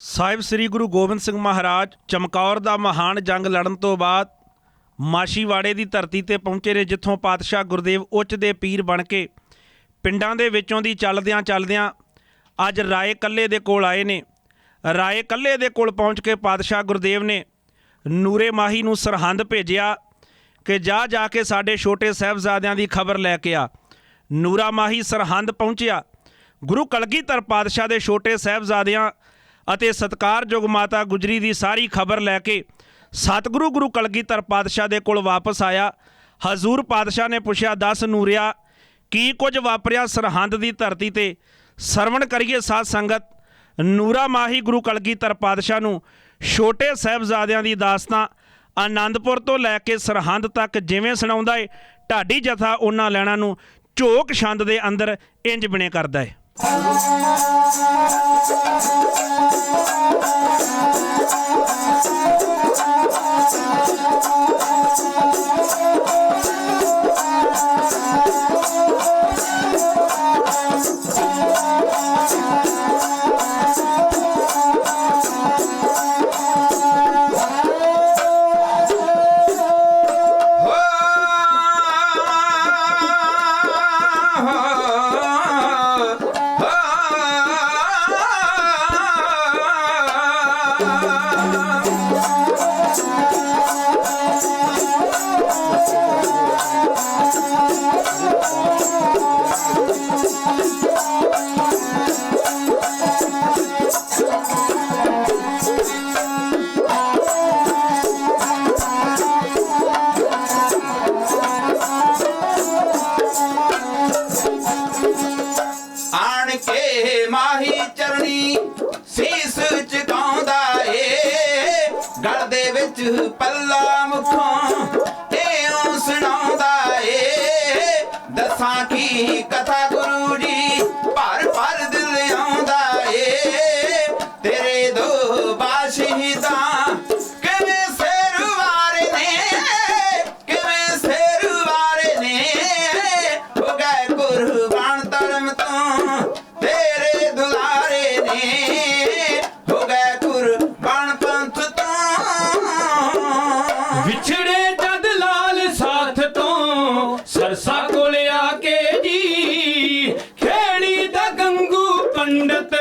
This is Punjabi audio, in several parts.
ਸਾਹਿਬ ਸ੍ਰੀ ਗੁਰੂ ਗੋਬਿੰਦ ਸਿੰਘ ਮਹਾਰਾਜ ਚਮਕੌਰ ਦਾ ਮਹਾਨ ਜੰਗ ਲੜਨ ਤੋਂ ਬਾਅਦ ਮਾਸ਼ੀਵਾੜੇ ਦੀ ਧਰਤੀ ਤੇ ਪਹੁੰਚੇ ਨੇ, ਜਿੱਥੋਂ ਪਾਤਸ਼ਾਹ ਗੁਰਦੇਵ ਉੱਚ ਦੇ ਪੀਰ ਬਣ ਕੇ ਪਿੰਡਾਂ ਦੇ ਵਿੱਚੋਂ ਦੀ ਚੱਲਦਿਆਂ ਚੱਲਦਿਆਂ ਅੱਜ ਰਾਏ ਕੱਲੇ ਦੇ ਕੋਲ ਆਏ ਨੇ। ਰਾਏ ਕੱਲੇ ਦੇ ਕੋਲ ਪਹੁੰਚ ਕੇ ਪਾਤਸ਼ਾਹ ਗੁਰਦੇਵ ਨੇ ਨੂਰੇ ਮਾਹੀ ਨੂੰ ਸਰਹੰਦ ਭੇਜਿਆ ਕਿ ਜਾ ਜਾ ਕੇ ਸਾਡੇ ਛੋਟੇ ਸਾਹਿਬਜ਼ਾਦਿਆਂ ਦੀ ਖਬਰ ਲੈ ਕੇ ਆ। ਨੂਰਾ ਮਾਹੀ ਸਰਹੰਦ ਪਹੁੰਚਿਆ। ਗੁਰੂ ਕਲਗੀਧਰ ਪਾਤਸ਼ਾਹ ਦੇ ਛੋਟੇ ਸਾਹਿਬਜ਼ਾਦਿਆਂ ਅਤੇ ਸਤਕਾਰਯੋਗ ਮਾਤਾ ਗੁਜਰੀ ਦੀ ਸਾਰੀ ਖਬਰ ਲੈ ਕੇ ਸਤਿਗੁਰੂ ਗੁਰੂ ਕਲਗੀਧਰ ਪਾਤਸ਼ਾਹ ਦੇ ਕੋਲ ਵਾਪਸ ਆਇਆ। ਹਜ਼ੂਰ ਪਾਤਸ਼ਾਹ ਨੇ ਪੁੱਛਿਆ, ਦਸ ਨੂਰਿਆ, ਕੀ ਕੁਝ ਵਾਪਰਿਆ ਸਰਹੰਦ ਦੀ ਧਰਤੀ ਤੇ? ਸਰਵਣ ਕਰੀਏ ਸਾਧ ਸੰਗਤ। ਨੂਰਾ ਮਾਹੀ ਗੁਰੂ ਕਲਗੀਧਰ ਪਾਤਸ਼ਾਹ ਨੂੰ ਛੋਟੇ ਸਾਹਿਬਜ਼ਾਦਿਆਂ ਦੀ ਦਾਸਤਾਂ ਆਨੰਦਪੁਰ ਤੋਂ ਲੈ ਕੇ ਸਰਹੰਦ ਤੱਕ ਜਿਵੇਂ ਸੁਣਾਉਂਦਾ ਏ, ਢਾਡੀ ਜਥਾ ਉਹਨਾਂ ਲੈਣਾ ਨੂੰ ਝੋਕ ਛੰਦ ਦੇ ਅੰਦਰ ਇੰਜ ਬਿਨੇ ਕਰਦਾ ਏ। ਹੋ ਕੇ ਮਾਹੀ ਚਰਣੀ ਸੀਸ ਝੁਕਾਉਂਦਾ ਏ। ਗਲ ਦੇ ਵਿੱਚ ਪੱਲਾ ਮੁਖੋਂ ਏਉਂ ਸੁਣਾਉਂਦਾ ਏ। ਦਸਾਂ ਕੀ ਕਥਾ ਦੁਲਾਰੇ ਹੋ ਗਏ ਕੁਰਬਾਨ ਪੰਥ ਤੋਂ। ਵਿਛੜੇ ਜਦ ਲਾਲ ਸਾਥ ਤੋਂ, ਸਰਸਾ ਕੋਲ ਆ ਕੇ ਜੀ। ਖੇੜੀ ਦਾ ਗੰਗੂ ਪੰਡਤ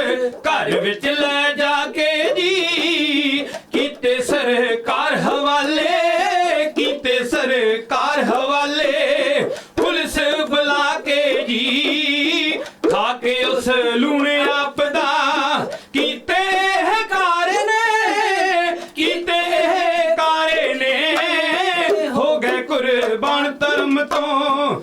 ਘਰ ਵਿੱਚ ਲੈ ਜਾ ਕੇ ਜੀ। ਕੀਤੇ ਸਰਕਾਰ ਹਵਾਲੇ, ਕੀਤੇ ਸਰਕਾਰ ਹਵਾਲੇ। 또